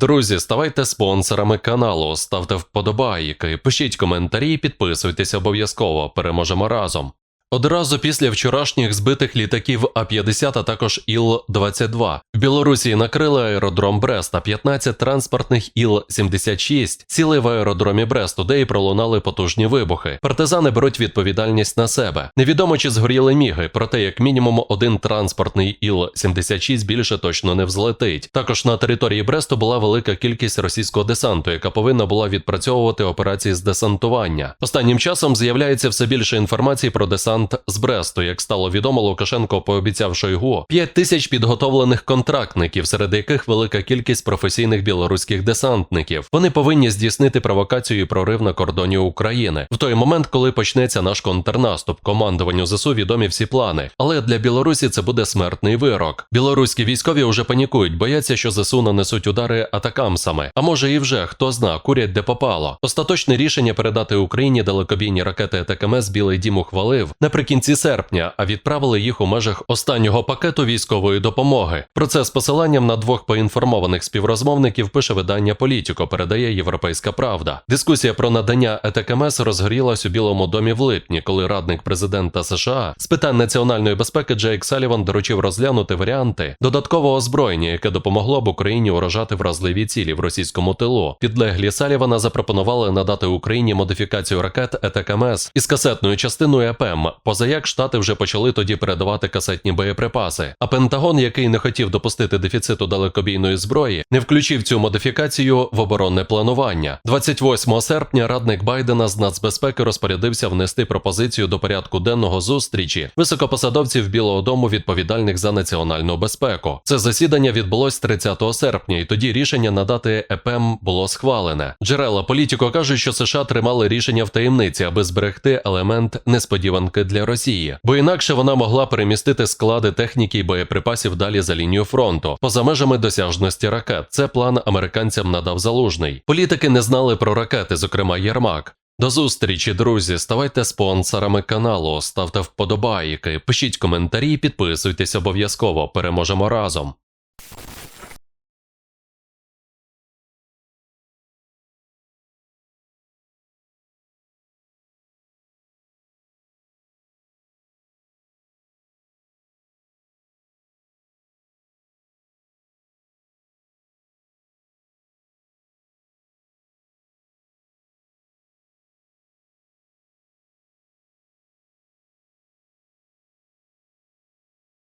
Друзі, ставайте спонсорами каналу, ставте вподобайки, пишіть коментарі, підписуйтесь обов'язково. Переможемо разом. Одразу після вчорашніх збитих літаків А-50, а також Іл-22 в Білорусі накрили аеродром Бреста, 15 транспортних Іл-76 сіли в аеродромі Бресту, де і пролунали потужні вибухи. Партизани беруть відповідальність на себе. Невідомо чи згоріли міги, проте як мінімум один транспортний Іл-76 більше точно не взлетить. Також на території Бресту була велика кількість російського десанту, яка повинна була відпрацьовувати операції з десантування. Останнім часом з'являється все більше інформації про десант з Бресту. Як стало відомо, Лукашенко пообіцяв Шойгу 5 тисяч підготовлених контрактників, серед яких велика кількість професійних білоруських десантників. Вони повинні здійснити провокацію і прорив на кордоні України в той момент, коли почнеться наш контрнаступ. Командуванню ЗСУ відомі всі плани. Але для Білорусі це буде смертний вирок. Білоруські військові вже панікують, бояться, що ЗСУ нанесуть удари атакамсами. А може і вже хто зна, курять де попало. Остаточне рішення передати Україні далекобійні ракети ТКМС Білий Дім ухвалив наприкінці серпня, а відправили їх у межах останнього пакету військової допомоги. Про це з посиланням на двох поінформованих співрозмовників пише видання Політіко, передає Європейська Правда. Дискусія про надання ЕТКМС розгорілась у Білому домі в липні, коли радник президента США з питань національної безпеки Джейк Саліван доручив розглянути варіанти додаткового озброєння, яке допомогло б Україні уражати вразливі цілі в російському тилу. Підлеглі Салівана запропонували надати Україні модифікацію ракет ЕТКМС із касетною частиною ЕПМ. Позаяк штати вже почали тоді передавати касетні боєприпаси. А Пентагон, який не хотів допустити дефіциту далекобійної зброї, не включив цю модифікацію в оборонне планування. 28 серпня радник Байдена з нацбезпеки розпорядився внести пропозицію до порядку денного зустрічі високопосадовців Білого Дому, відповідальних за національну безпеку. Це засідання відбулось 30 серпня, і тоді рішення надати ЕПМ було схвалене. Джерела політико кажуть, що США тримали рішення в таємниці, аби зберегти елемент несподіванки для Росії, бо інакше вона могла перемістити склади техніки і боєприпасів далі за лінію фронту, поза межами досяжності ракет. Це план американцям надав залужний. Політики не знали про ракети, зокрема Єрмак. До зустрічі, друзі. Ставайте спонсорами каналу, ставте вподобайки, пишіть коментарі, підписуйтесь обов'язково. Переможемо разом.